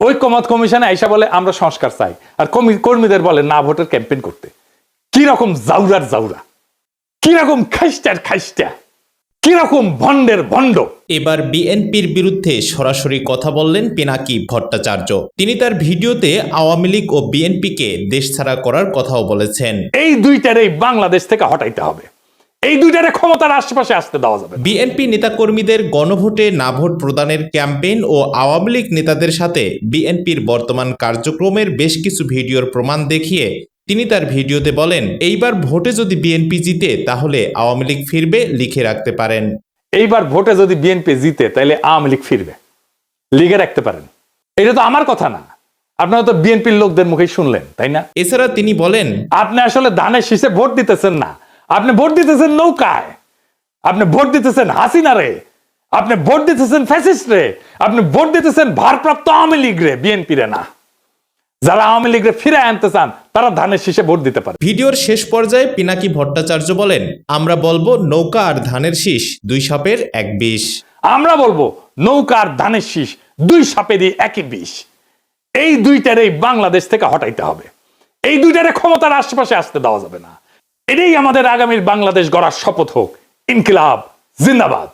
ঐক্যমত কমিশনে আইসা বলে আমরা সংস্কার চাই। আর কর্মীদের বলে না ভোটের ক্যাম্পেইন করতে। কি রকম জাউরার জাউরা? কি রকম খাইস্টার খাইস্টা কি রকম ভন্ডের ভণ্ড? এবার বিএনপির বিরুদ্ধে সরাসরি কথা বললেন পিনাকি ভট্টাচার্য। তিনি তার ভিডিওতে আওয়ামী লীগ ও বিএনপিকে দেশ ছাড়া করার কথাও বলেছেন। এই দুইটারেই বাংলাদেশ থেকে হটাইতে হবে। এই দুইটারে ক্ষমতার আশেপাশে আসতে দেওয়া যাবে। বিএনপি নেতাকর্মীদের গণভোটে না ভোট প্রদানের ক্যাম্পেইন ও আওয়ামী লীগ নেতাদের সাথে বিএনপির বর্তমান কার্যক্রমের বেশ কিছু ভিডিওর প্রমাণ দেখিয়ে তিনি তার ভিডিওতে বলেন এইবার ভোটে যদি বিএনপি জিতে তাহলে আওয়ামী লীগ ফিরবে লিখে রাখতে পারেন। এইবার ভোটে যদি বিএনপি জিতে তাহলে আওয়ামী লীগ ফিরবে লিখে রাখতে পারেন। এটা তো আমার কথা না। আপনারা তো বিএনপির লোকদের মুখেই শুনলেন তাই না? এছাড়া তিনি বলেন আপনি আসলে ধানের শীষে ভোট দিতেছেন না। আপনি ভোট দিতেছেন নৌকায় আপনি ভোট দিতেছেন হাসিনা রে আপনি ভোট দিতেছেন ফ্যাসিস্ট রে আপনি ভোট দিতেছেন ভারপ্রাপ্ত আওয়ামী লীগ রে বিএনপি রে না। যারা আওয়ামী লীগ রে ফিরে আনতে চান তারা ধানের শীষে ভোট দিতে পারে। ভিডিওর শেষ পর্যায়ে পিনাকি ভট্টাচার্য বলেন আমরা বলব নৌকা আর ধানের শীষ দুই সাপের এক বিষ। আমরা বলব নৌকার ধানের শীষ দুই সাপেরই একই বিষ। এই দুইটারেই বাংলাদেশ থেকে হটাইতে হবে। এই দুইটারে ক্ষমতার আশেপাশে আসতে দেওয়া যাবে না। এটাই আমাদের আগামীর বাংলাদেশ গড়ার শপথ হোক। ইনকিলাব জিন্দাবাদ।